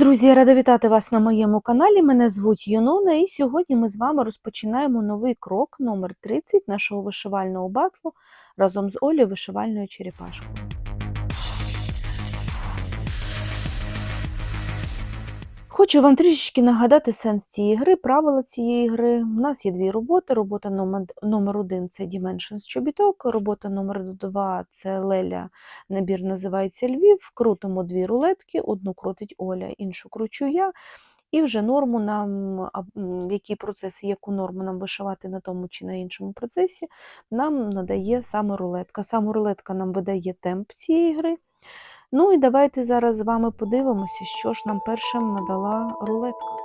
Друзі, я рада вітати вас на моєму каналі. Мене звуть Юнона, і сьогодні ми з вами розпочинаємо новий крок номер 30 нашого вишивального батлу разом з Олею вишивальною черепашкою. Хочу вам трішечки нагадати сенс цієї гри, правила цієї гри. У нас є дві роботи. Робота номер, номер один це Dimensions чобіток, робота номер два це Леля. Набір називається Львів. Крутимо дві рулетки, одну крутить Оля, іншу кручу я. І вже норму нам, які процеси, яку норму нам вишивати на тому чи на іншому процесі, нам надає саме рулетка. Саме рулетка нам видає темп цієї гри. Ну і давайте зараз з вами подивимося, що ж нам першим надала рулетка.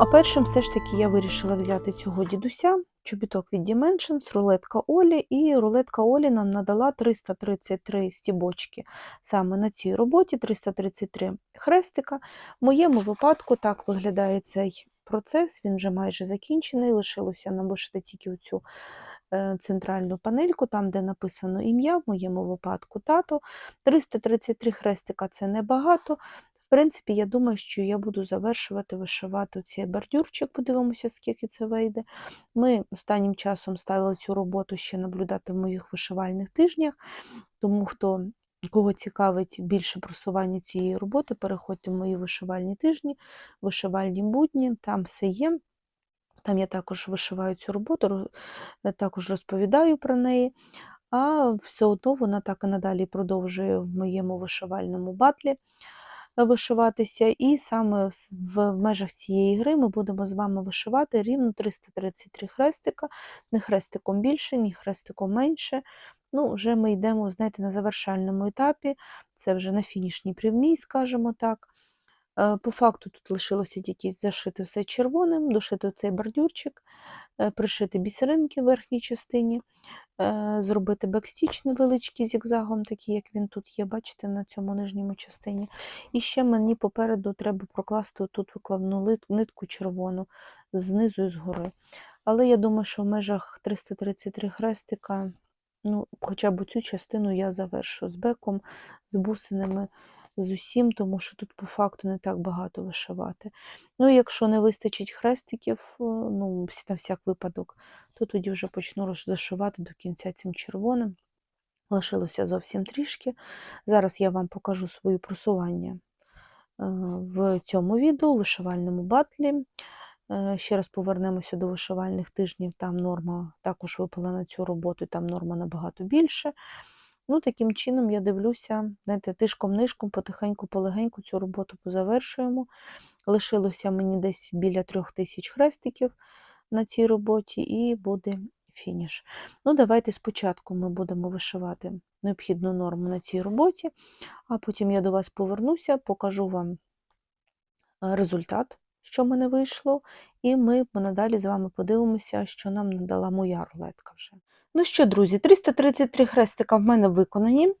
А першим все ж таки я вирішила взяти цього дідуся, чобіток від Dimensions, рулетка Олі, і рулетка Олі нам надала 333 стібочки саме на цій роботі, 333 хрестика. В моєму випадку так виглядає цей процес, він вже майже закінчений, лишилося нам вишити тільки оцю е, центральну панельку, там, де написано ім'я, в моєму випадку тато. 333 хрестика це небагато. В принципі, я думаю, що я буду завершувати вишивати цей бордюрчик, подивимося, скільки це вийде. Ми останнім часом ставили цю роботу ще наблюдати в моїх вишивальних тижнях, тому хто. Кого цікавить більше просування цієї роботи, переходьте в мої вишивальні тижні, вишивальні будні, там все є. Там я також вишиваю цю роботу, також розповідаю про неї, а все одно вона так і надалі продовжує в моєму вишивальному батлі вишиватися. І саме в межах цієї гри ми будемо з вами вишивати рівно 333 хрестика, не хрестиком більше, ні хрестиком менше. Ну, вже ми йдемо, знаєте, на завершальному етапі, це вже на фінішній прямій, скажімо так. Е, По факту тут лишилося тільки зашити все червоним, дошити цей бордюрчик, е, пришити бісеринки в верхній частині, е, зробити бекстіч невеличкий зігзагом, такий, як він тут є, бачите, на цьому нижньому частині. І ще мені попереду треба прокласти тут викладну нитку червону знизу і згори. Але я думаю, що в межах 333 хрестика, ну, хоча б цю частину я завершу з беком, з бусинами з усім, тому що тут по факту не так багато вишивати. Ну, якщо не вистачить хрестиків, е, ну, на всяк випадок, то тоді вже почну зашивати до кінця цим червоним. Лишилося зовсім трішки. Зараз я вам покажу свої просування е, в цьому відео, у вишивальному батлі. Е, Ще раз повернемося до вишивальних тижнів. Там норма також випала на цю роботу, там норма набагато більше. Ну, таким чином я дивлюся, знаєте, тишком-нишком, потихеньку, полегеньку цю роботу позавершуємо. Лишилося мені десь біля трьох тисяч хрестиків на цій роботі, і буде фініш. Ну, давайте спочатку ми будемо вишивати необхідну норму на цій роботі, а потім я до вас повернуся, покажу вам е, результат, що в мене вийшло, і ми надалі з вами подивимося, що нам надала моя рулетка вже. Ну що, друзі, 333 хрестика в мене виконані,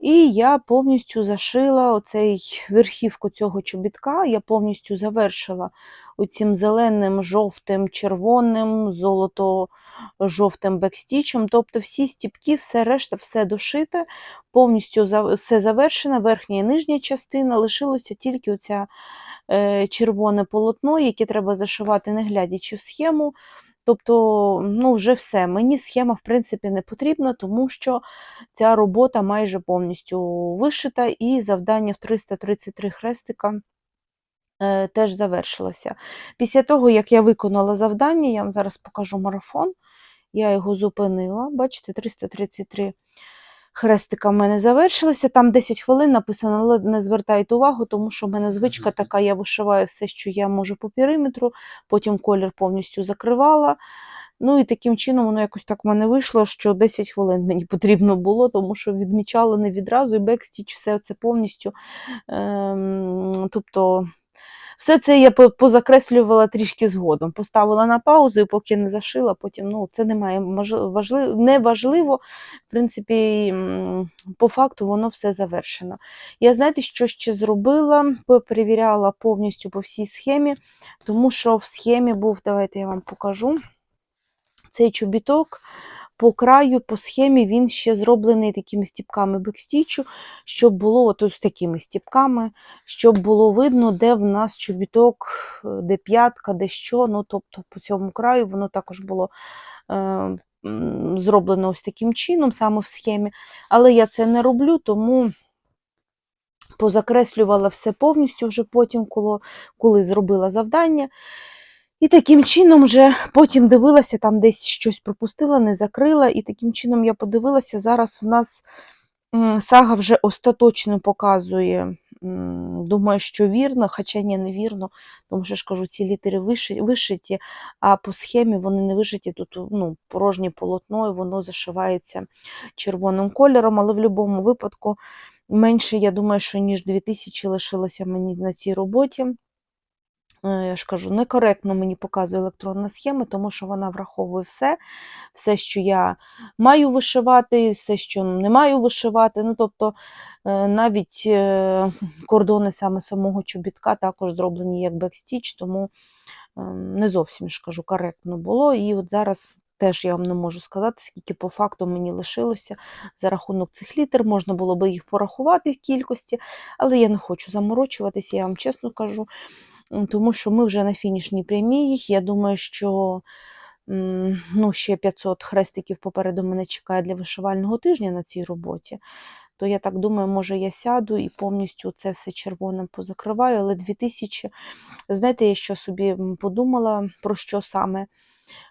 і я повністю зашила оцей верхівку цього чобітка, я повністю завершила оцим зеленим, жовтим, червоним, золото-жовтим бекстічем. Тобто всі стіпки, все решта, все дошите, повністю все завершено, верхня і нижня частина, лишилося тільки оця е, червоне полотно, яке треба зашивати, не глядячи в схему. Тобто, ну, вже все. Мені схема, в принципі, не потрібна, тому що ця робота майже повністю вишита, і завдання в 333 хрестика е, теж завершилося. Після того, як я виконала завдання, я вам зараз покажу марафон. Я його зупинила. Бачите, 333 хрестика в мене завершилися. Там 10 хвилин написано, але не звертайте увагу, тому що в мене звичка така, я вишиваю все, що я можу по периметру, потім колір повністю закривала. Ну і таким чином воно якось так в мене вийшло, що 10 хвилин мені потрібно було, тому що відмічала не відразу, і бекстіч, все це повністю. Ем, тобто все це я позакреслювала трішки згодом. Поставила на паузу і поки не зашила, потім ну, це немає важливо, не важливо. В принципі, по факту воно все завершено. Я знаєте, що ще зробила? Перевіряла повністю по всій схемі, тому що в схемі був, давайте я вам покажу цей чобіток. По краю, по схемі він ще зроблений такими стіпками бекстічу, щоб було от ось такими стіпками, щоб було видно, де в нас чобіток, е, де п'ятка, де що. Ну, тобто по цьому краю воно також було е, зроблено ось таким чином, саме в схемі. Але я це не роблю, тому позакреслювала все повністю вже потім, коли, коли зробила завдання. І таким чином вже потім дивилася, там десь щось пропустила, не закрила. І таким чином я подивилася, зараз в нас сага вже остаточно показує. Думаю, що вірно, хоча ні, не вірно, тому що ж кажу, ці літери вишиті, а по схемі вони не вишиті, тут ну, порожнє полотно, і воно зашивається червоним кольором, але в будь-якому випадку менше, я думаю, що ніж 2000 лишилося мені на цій роботі. Е, Я ж кажу, некоректно мені показує електронна схема, тому що вона враховує все, все, що я маю вишивати, все, що не маю вишивати. Ну, тобто е, навіть е, кордони саме самого чобітка також зроблені як бекстіч, тому не зовсім ж кажу, коректно було. І от зараз теж я вам не можу сказати, скільки по факту мені лишилося за рахунок цих літер. Можна було би їх порахувати в кількості, але я не хочу заморочуватися, я вам чесно кажу. Тому що ми вже на фінішній прямій. Я думаю, що ну, ще 500 хрестиків попереду мене чекає для вишивального тижня на цій роботі. То я так думаю, може я сяду і повністю це все червоним позакриваю, але 2000, знаєте, я що собі подумала, про що саме?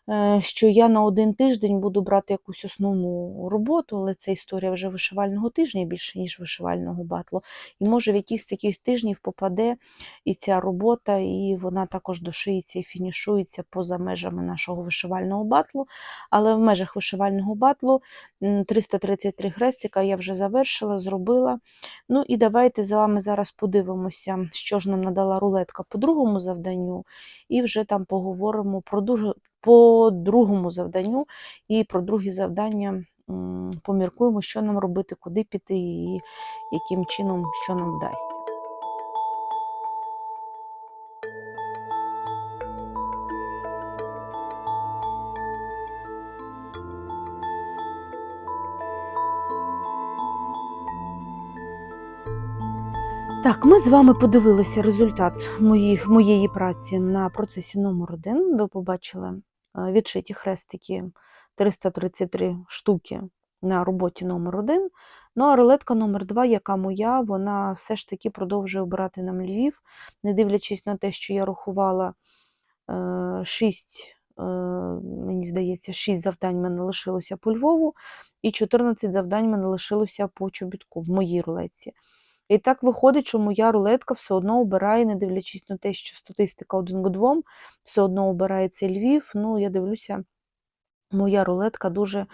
Е, Що я на один тиждень буду брати якусь основну роботу, але це історія вже вишивального тижня більше, ніж вишивального батлу. І може в якихось таких тижнів попаде і ця робота, і вона також дошиється і фінішується поза межами нашого вишивального батлу. Але в межах вишивального батлу 333 хрестика я вже завершила, зробила. Ну і давайте з вами зараз подивимося, що ж нам надала рулетка по другому завданню, і вже там поговоримо про дуже. По другому завданню і про другі завдання поміркуємо, що нам робити, куди піти і яким чином що нам вдасться. Так, ми з вами подивилися результат моїх, моєї праці на процесі номер 1 Ви побачили відшиті хрестики 333 штуки на роботі номер 1 Ну а рулетка номер 2 яка моя, вона все ж таки продовжує обирати нам Львів, не дивлячись на те, що я рахувала 6, мені здається, 6 завдань мене лишилося по Львову, і 14 завдань мене лишилося по чобітку в моїй рулетці. І так виходить, що моя рулетка все одно обирає, не дивлячись на те, що статистика один к двом, все одно обирає цей Львів. Ну, я дивлюся, моя рулетка дуже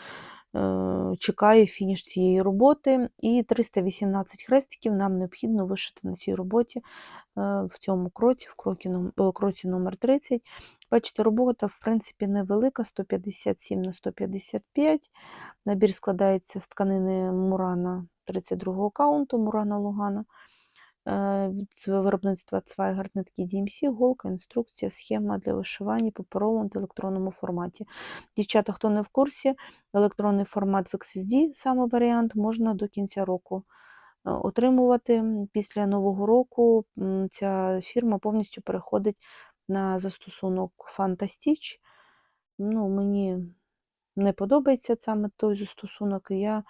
чекає фініш цієї роботи. І 318 хрестиків нам необхідно вишити на цій роботі е, в цьому кроці, в е, кроці номер 30. Бачите, робота, в принципі, невелика, 157 на 155. Набір складається з тканини Мурана 32-го каунту, Мурана Лугана. Свого виробництва Цвайгард нитки DMC, голка, інструкція, схема для вишивання паперовому та електронному форматі. Дівчата, хто не в курсі, електронний формат в XSD, саме варіант, можна до кінця року отримувати. Після Нового року ця фірма повністю переходить на застосунок Fantastitch. Ну, мені не подобається саме той застосунок, і я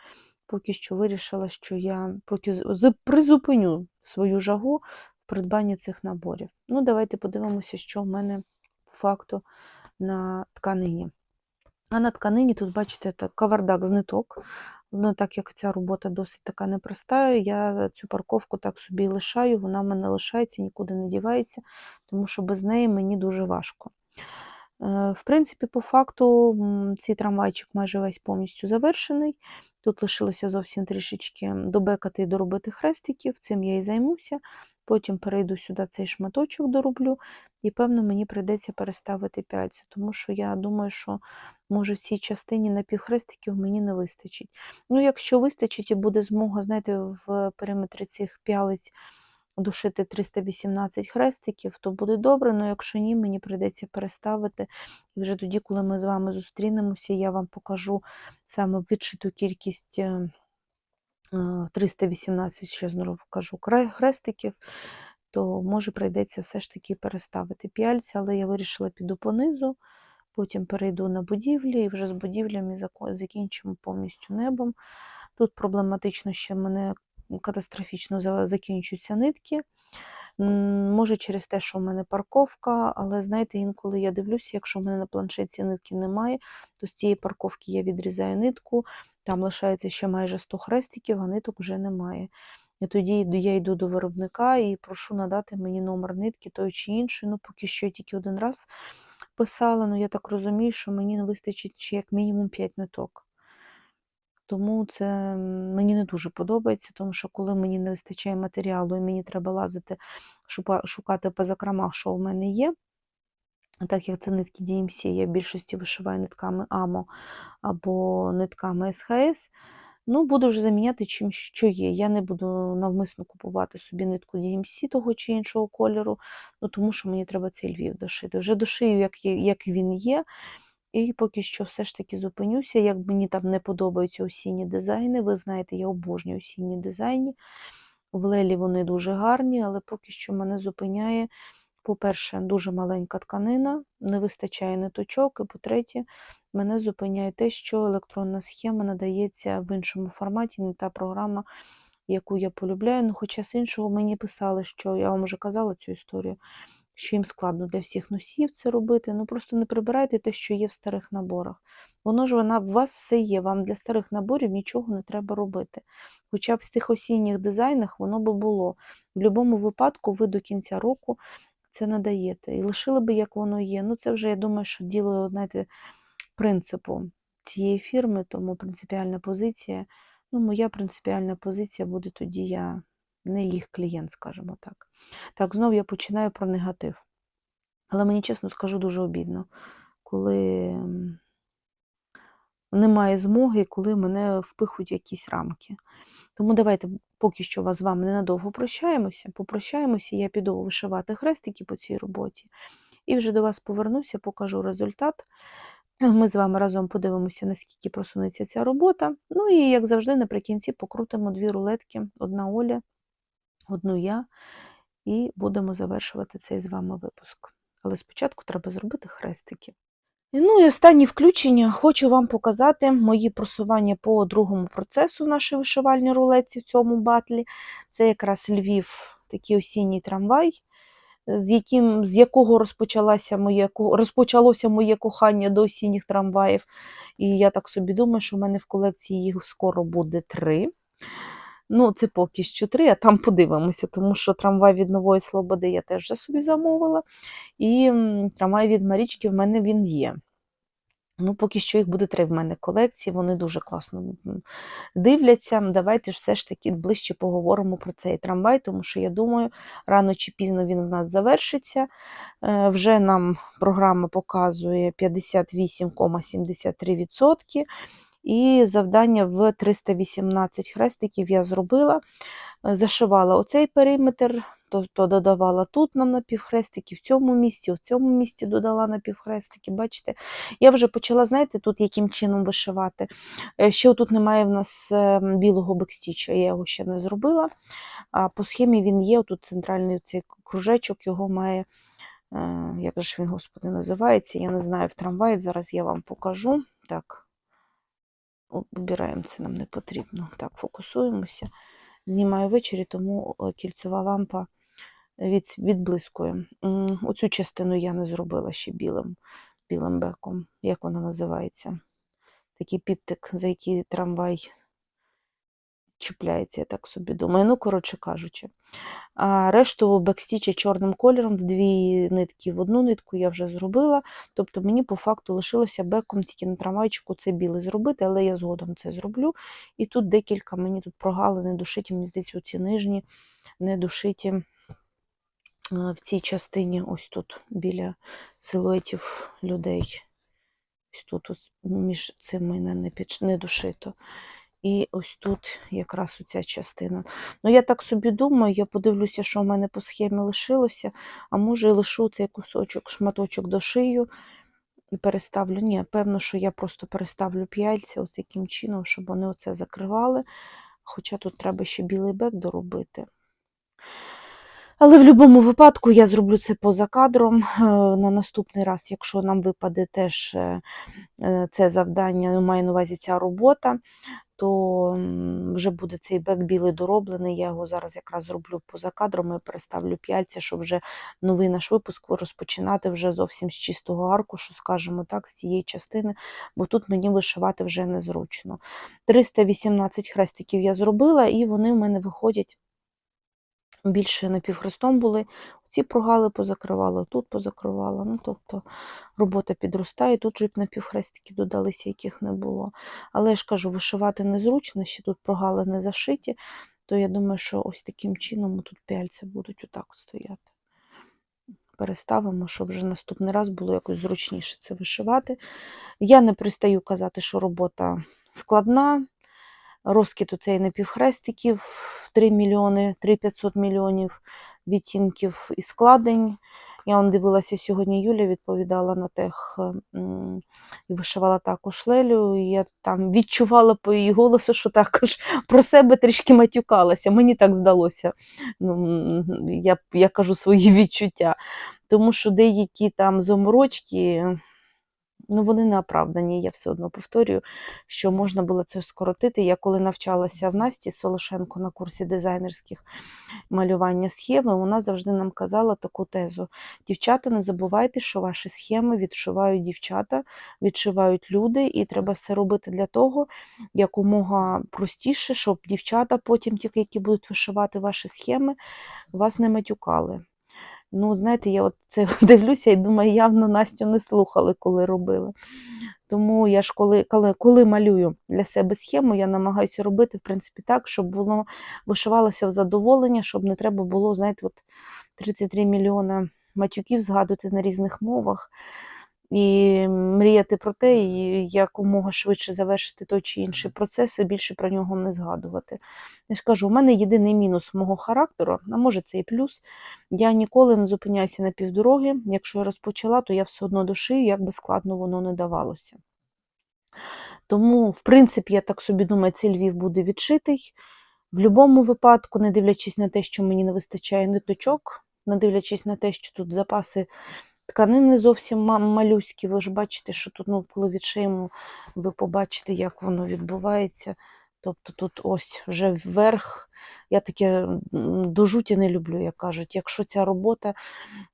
поки що вирішила, що я поки призупиню свою жагу в придбанні цих наборів. Ну, давайте подивимося, що в мене по факту на тканині. А на тканині тут, бачите, так, кавардак з ниток. Ну, так як ця робота досить така непроста, я цю парковку так собі лишаю, вона в мене лишається, нікуди не дівається, тому що без неї мені дуже важко. Е, В принципі, по факту цей трамвайчик майже весь повністю завершений. Тут лишилося зовсім трішечки добекати і доробити хрестиків, цим я і займуся. Потім перейду сюди цей шматочок дороблю, і, певно, мені прийдеться переставити пяльці, тому що я думаю, що може в цій частині напівхрестиків мені не вистачить. Ну, якщо вистачить і буде змога, знаєте, в периметрі цих п'ялиць душити 318 хрестиків, то буде добре, але якщо ні, мені прийдеться переставити. І вже тоді, коли ми з вами зустрінемося, я вам покажу саме відшиту кількість е, е, 318, ще знову кажу, хрестиків, то може прийдеться все ж таки переставити п'яльці, але я вирішила піду понизу, потім перейду на будівлі і вже з будівлями закінчимо повністю небом. Тут проблематично, що мене катастрофічно закінчуються нитки. Може, через те, що в мене парковка, але знаєте, інколи я дивлюся, якщо в мене на планшеті нитки немає, то з цієї парковки я відрізаю нитку, там лишається ще майже 100 хрестиків, а ниток вже немає. І тоді я йду до виробника і прошу надати мені номер нитки той чи інший. Ну, поки що я тільки один раз писала, ну я так розумію, що мені не вистачить ще як мінімум 5 ниток. Тому це мені не дуже подобається, тому що коли мені не вистачає матеріалу і мені треба лазити, шукати по закромах, що в мене є. Так як це нитки DMC, я в більшості вишиваю нитками AMO або нитками СХС, ну, буду вже заміняти чим, що є. Я не буду навмисно купувати собі нитку DMC того чи іншого кольору, ну, тому що мені треба цей львів дошити. Вже дошию, як, як він є, і поки що все ж таки зупинюся. Як мені там не подобаються осінні дизайни, ви знаєте, я обожнюю осінні дизайни. В Лелі вони дуже гарні, але поки що мене зупиняє, по-перше, дуже маленька тканина, не вистачає ниточок, і по-третє, мене зупиняє те, що електронна схема надається в іншому форматі, не та програма, яку я полюбляю. Ну, хоча з іншого мені писали, що я вам вже казала цю історію, що їм складно для всіх носіїв це робити. Ну просто не прибирайте те, що є в старих наборах. Воно ж вона, у вас все є, вам для старих наборів нічого не треба робити. Хоча б з тих осінніх дизайнах воно би було. В будь-якому випадку ви до кінця року це надаєте. І лишили би, як воно є. Ну, це вже, я думаю, що діло, знаєте, принципу цієї фірми, тому принципіальна позиція. Ну, моя принципіальна позиція буде тоді я не їх клієнт, скажімо так. Так, знов я починаю про негатив. Але мені чесно скажу, дуже обідно, коли немає змоги, коли мене впихують якісь рамки. Тому давайте поки що вас з вами ненадовго прощаємося. Попрощаємося, я піду вишивати хрестики по цій роботі. І вже до вас повернуся, покажу результат. Ми з вами разом подивимося, наскільки просунеться ця робота. Ну і, як завжди, наприкінці покрутимо дві рулетки: одна Оля, одну я, і будемо завершувати цей з вами випуск. Але спочатку треба зробити хрестики. Ну і останнє включення. Хочу вам показати мої просування по другому процесу в нашій вишивальній рулетці в цьому батлі. Це якраз Львів, такий осінній трамвай, з, яким, з якого розпочалося моє, розпочалося моє кохання до осінніх трамваїв. І я так собі думаю, що в мене в колекції їх скоро буде три. Ну, це поки що три, а там подивимося, тому що трамвай від Нової Слободи я теж вже собі замовила. І трамвай від Марічки в мене він є. Ну, поки що їх буде три в мене колекції, вони дуже класно дивляться. Давайте ж все ж таки ближче поговоримо про цей трамвай, тому що я думаю, рано чи пізно він в нас завершиться. Е, Вже нам програма показує 58,73%. І завдання в 318 хрестиків я зробила. Е, Зашивала оцей периметр, тобто додавала тут нам напівхрестики, в цьому місці, в цьому місці додала напівхрестики. Бачите, я вже почала, знаєте, тут яким чином вишивати. Е, Ще тут немає в нас е, білого бекстіча, я його ще не зробила. А по схемі він є, тут центральний цей кружечок, його має, як же ж він, господи, називається, я не знаю, в трамваї, зараз я вам покажу. Так, обираємо, це нам не потрібно. Так, фокусуємося. Знімаю ввечері, тому кільцева лампа від, відблискує. Оцю частину я не зробила ще білим, білим беком. Як вона називається? Такий піптик, за який трамвай чіпляється, я так собі думаю. Ну, коротше кажучи. А решту бекстічі чорним кольором в дві нитки. В одну нитку я вже зробила. Тобто мені по факту лишилося беком тільки на трамвайчику це білий зробити, але я згодом це зроблю. І тут декілька мені тут прогалини душиті, мені здається, ці нижні не душиті е, в цій частині, ось тут, біля силуетів людей. Ось тут ось між цими не, не, під, не душито. І ось тут якраз оця частина. Ну, я так собі думаю, я подивлюся, що в мене по схемі лишилося, а може лишу цей кусочок, шматочок до шию і переставлю. Ні, певно, що я просто переставлю п'яльця ось таким чином, щоб вони оце закривали. Хоча тут треба ще білий бек доробити. Але в будь-якому випадку я зроблю це поза кадром. Е, На наступний раз, якщо нам випаде теж е, е, це завдання, ну, маю на увазі ця робота, то вже буде цей бек білий дороблений. Я його зараз якраз зроблю поза кадром і переставлю п'яльця, щоб вже новий наш випуск розпочинати вже зовсім з чистого аркушу, скажімо так, з цієї частини, бо тут мені вишивати вже незручно. 318 хрестиків я зробила, і вони в мене виходять більше напівхрестом були. Ці прогали позакривала, тут позакривала. Ну, тобто робота підростає, тут же б напівхрестики додалися, яких не було. Але я ж кажу, вишивати незручно, ще тут прогали не зашиті, то я думаю, що ось таким чином тут пяльця будуть отак стояти. Переставимо, щоб вже наступний раз було якось зручніше це вишивати. Я не пристаю казати, що робота складна. Розкид у цей напівхрестиків 3 мільйони, 3-500 мільйонів відтінків і складень. Я он дивилася сьогодні, Юля відповідала на тех і вишивала також Лелю. І я там відчувала по її голосу, що також про себе трішки матюкалася. Мені так здалося. Ну, я, я кажу свої відчуття. Тому що деякі там заморочки, ну вони не оправдані. Я все одно повторюю, що можна було це скоротити. Я коли навчалася в Насті Солошенко на курсі дизайнерських малювання схеми, вона завжди нам казала таку тезу: дівчата, не забувайте, що ваші схеми відшивають дівчата, відшивають люди, і треба все робити для того, якомога простіше, щоб дівчата, потім тільки які будуть вишивати ваші схеми, вас не матюкали. Ну, знаєте, я от це дивлюся і думаю, явно Настю не слухали, коли робили. Тому я ж коли, коли, коли малюю для себе схему, я намагаюся робити, в принципі, так, щоб воно вишивалося в задоволення, щоб не треба було, знаєте, от 33 мільйона матюків згадувати на різних мовах. І мріяти про те, і якомога швидше завершити той чи інший процес, і більше про нього не згадувати. Я ж кажу, у мене єдиний мінус мого характеру, а може це і плюс. Я ніколи не зупиняюся на півдороги. Якщо я розпочала, то я все одно дошию, як би складно воно не давалося. Тому, в принципі, я так собі думаю, цей Львів буде відшитий. В будь-якому випадку, не дивлячись на те, що мені не вистачає ниточок, не дивлячись на те, що тут запаси тканини зовсім ма- малюські. Ви ж бачите, що тут, ну, коли відшиємо, ви побачите, як воно відбувається. Тобто тут ось вже вверх. Я таке до жуті не люблю, як кажуть. Якщо ця робота,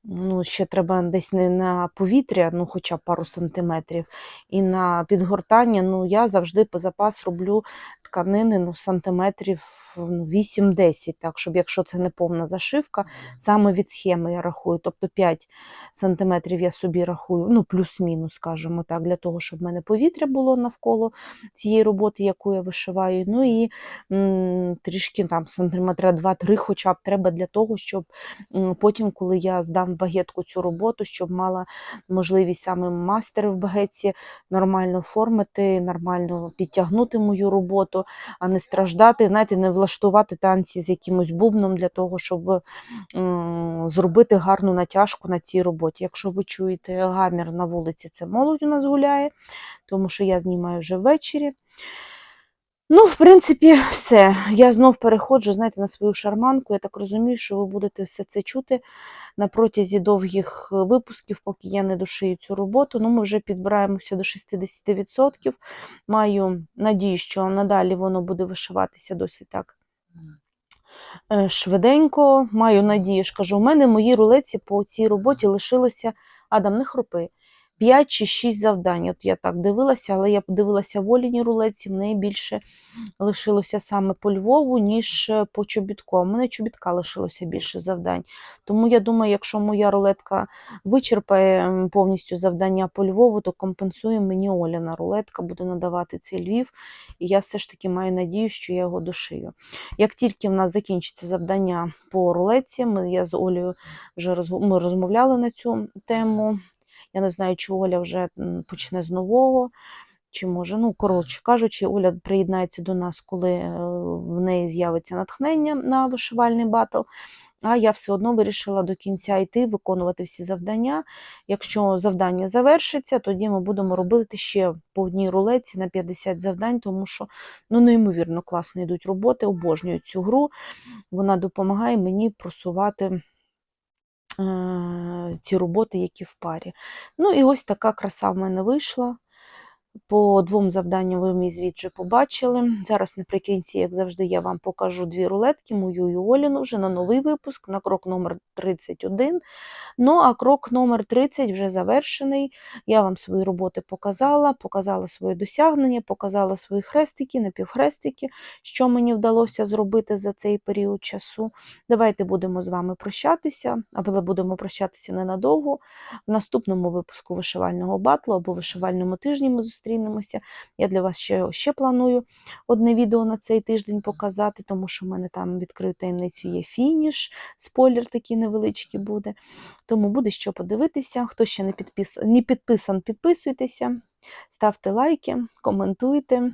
ну, ще треба десь не на повітря, ну хоча б пару сантиметрів, і на підгортання, ну я завжди по запас роблю тканини ну, сантиметрів 8-10, так, щоб якщо це не повна зашивка, саме від схеми я рахую. Тобто 5 сантиметрів я собі рахую, ну плюс-мінус, скажімо так, для того, щоб в мене повітря було навколо цієї роботи, яку я вишиваю. Ну і м, трішки там сантиметра 2-3 хоча б треба для того, щоб м, потім, коли я здам в багетку цю роботу, щоб мала можливість саме мастер в багетці нормально оформити, нормально підтягнути мою роботу, а не страждати, знаєте, не влаштувати танці з якимось бубном для того, щоб зробити гарну натяжку на цій роботі. Якщо ви чуєте гамір на вулиці, це молодь у нас гуляє, тому що я знімаю вже ввечері. Ну, в принципі, все. Я знов переходжу, знаєте, на свою шарманку. Я так розумію, що ви будете все це чути на протязі довгих е, випусків, поки я не дошию цю роботу. Ну, ми вже підбираємося до 60%. Маю надію, що надалі воно буде вишиватися досить так е, швиденько. Маю надію, ж кажу, у мене в моїй рулеці по цій роботі лишилося Адам, не хропи. 5 чи 6 завдань. От я так дивилася, але я подивилася в Оліні рулетці, в неї більше лишилося саме по Львову, ніж е, по чобітку. В мене чобітка лишилося більше завдань. Тому я думаю, якщо моя рулетка вичерпає повністю завдання по Львову, то компенсує мені Оляна рулетка, буде надавати цей Львів. І я все ж таки маю надію, що я його дошию. Як тільки в нас закінчиться завдання по рулетці, ми, я з Олею вже розмовляли на цю тему. Я не знаю, чи Оля вже почне з нового, чи може, ну, коротше кажучи, Оля приєднається до нас, коли е, в неї з'явиться натхнення на вишивальний батл. А я все одно вирішила до кінця йти, виконувати всі завдання. Якщо завдання завершиться, тоді ми будемо робити ще по одній рулетці на 50 завдань, тому що ну, неймовірно класно йдуть роботи, обожнюю цю гру. Вона допомагає мені просувати ці роботи, які в парі. Ну і ось така краса в мене вийшла. По двом завданням ви мій звіт вже побачили. Зараз наприкінці, як завжди, я вам покажу дві рулетки, мою і Оліну вже на новий випуск, на крок номер 31. Ну, а крок номер 30 вже завершений. Я вам свої роботи показала, показала свої досягнення, показала свої хрестики, напівхрестики, що мені вдалося зробити за цей період часу. Давайте будемо з вами прощатися, але будемо прощатися ненадовго. В наступному випуску вишивального батлу або вишивальному тижні ми зустрінемося. Я для вас ще, ще планую одне відео на цей тиждень показати, тому що в мене там відкрию таємницю є фініш, спойлер такий невеличкий буде. Тому буде що подивитися. Хто ще не, підпис... не підписан, підписуйтеся, ставте лайки, коментуйте,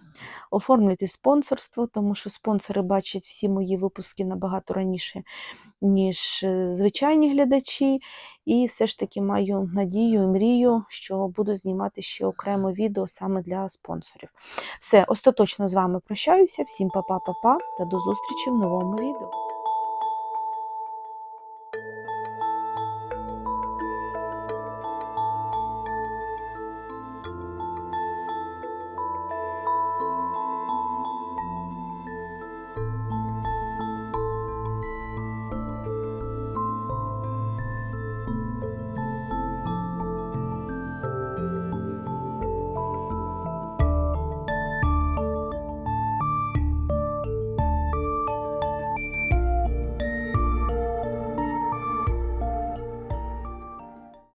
оформлюйте спонсорство, тому що спонсори бачать всі мої випуски набагато раніше, ніж е, звичайні глядачі. І все ж таки маю надію і мрію, що буду знімати ще окремо відео саме для спонсорів. Все, остаточно з вами прощаюся. Всім па-па-па-па та до зустрічі в новому відео.